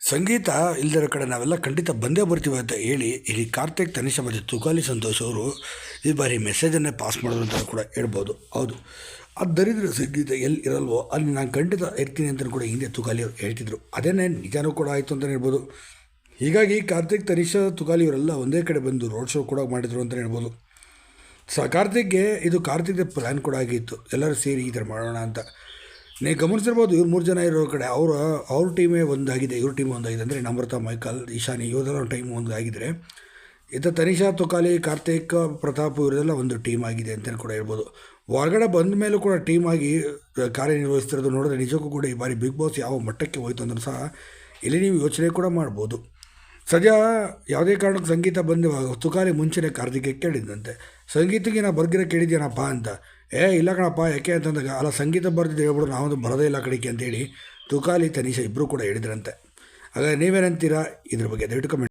ಸಂಗೀತ ಇಲ್ದಿರೋ ಕಡೆ ನಾವೆಲ್ಲ ಖಂಡಿತ ಬಂದೇ ಬರ್ತೀವಿ ಅಂತ ಹೇಳಿ ಇಲ್ಲಿ ಕಾರ್ತಿಕ್, ತನಿಷ ಮತ್ತು ತುಕಾಲಿ ಸಂತೋಷ್ ಅವರು ಈ ಬಾರಿ ಮೆಸೇಜನ್ನೇ ಪಾಸ್ ಮಾಡೋದು ಅಂತ ಕೂಡ ಹೇಳ್ಬೋದು. ಹೌದು. ಆ ದರಿದ್ರ ಸಂಗೀತ ಎಲ್ಲಿ ಇರಲ್ವೋ ಅಲ್ಲಿ ನಾನು ಖಂಡಿತ ಇರ್ತೀನಿ ಅಂತ ಕೂಡ ಹಿಂದೆ ತುಕಾಲಿ ಅವರು ಹೇಳ್ತಿದ್ರು. ಅದೇನೇ ನಿಜಾನೂ ಕೂಡ ಆಯಿತು ಅಂತಲೇ ಹೇಳ್ಬೋದು. ಹೀಗಾಗಿ ಕಾರ್ತಿಕ್, ತನಿಷಾ, ತುಕಾಲಿ ಅವರೆಲ್ಲ ಒಂದೇ ಕಡೆ ಬಂದು ರೋಡ್ ಶೋ ಕೂಡ ಮಾಡಿದ್ರು ಅಂತಲೇ ಹೇಳ್ಬೋದು. ಸ ಕಾರ್ತಿಕ್ಗೆ ಇದು ಕಾರ್ತಿಕ್ದ ಪ್ಲ್ಯಾನ್ ಕೂಡ ಆಗಿತ್ತು. ಎಲ್ಲರೂ ಸೇರಿ ಈ ಥರ ಮಾಡೋಣ ಅಂತ. ನೀವು ಗಮನಿಸಿರ್ಬೋದು, ಇವ್ರು ಮೂರು ಜನ ಇರೋ ಕಡೆ ಅವರ, ಅವ್ರ ಟೀಮೇ ಒಂದಾಗಿದೆ, ಇವ್ರ ಟೀಮ್ ಒಂದಾಗಿದೆ ಅಂದರೆ ನಮ್ರತ, ಮೈಕಲ್, ಈಶಾನಿ ಇವರೆಲ್ಲ ಟೈಮ್ ಒಂದು ಆಗಿದ್ರೆ ತನಿಷಾ, ತುಕಾಲಿ, ಕಾರ್ತಿಕ್, ಪ್ರತಾಪ್ ಇವರೆಲ್ಲ ಒಂದು ಟೀಮ್ ಆಗಿದೆ ಅಂತಲೇ ಕೂಡ ಹೇಳ್ಬೋದು. ಹೊರಗಡೆ ಬಂದ ಮೇಲೂ ಕೂಡ ಟೀಮ್ ಆಗಿ ಕಾರ್ಯನಿರ್ವಹಿಸ್ತಿರೋದು ನೋಡಿದ್ರೆ ನಿಜಕ್ಕೂ ಕೂಡ ಈ ಬಾರಿ ಬಿಗ್ ಬಾಸ್ ಯಾವ ಮಟ್ಟಕ್ಕೆ ಹೋಯ್ತು ಅಂದರೂ ಸಹ ಇಲ್ಲಿ ನೀವು ಯೋಚನೆ ಕೂಡ ಮಾಡ್ಬೋದು. ಸದ್ಯ ಯಾವುದೇ ಕಾರಣಕ್ಕೆ ಸಂಗೀತ ಬಂದಿವಾಗ ತುಕಾಲಿ ಮುಂಚೆನೇ ಕಾರ್ತಿಕ್ಗೆ ಕೇಳಿದ್ದಂತೆ ಸಂಗೀತಕ್ಕೆ ನಾನು ಬರ್ಗಿರ ಕೇಳಿದ್ಯಾನಪ್ಪ ಅಂತ. ಏ, ಇಲ್ಲ ಕಣಪ್ಪ, ಯಾಕೆ ಅಂತಂದಾಗ ಅಲ್ಲ, ಸಂಗೀತ ಬರ್ತಿದ್ದು ಹೇಳ್ಬಿಡು, ನಾವೊಂದು ಬರೋದೇ ಇಲ್ಲ ಕಡೆಗೆ ಅಂತೇಳಿ ತುಕಾಲಿ ತನಿಷ ಇಬ್ಬರು ಕೂಡ ಹೇಳಿದ್ರಂತೆ. ಹಾಗಾಗಿ ನೀವೇನಂತೀರಾ? ಇದ್ರ ಬಗ್ಗೆ ದಯವಿಟ್ಟು ಕಮೆಂಟ್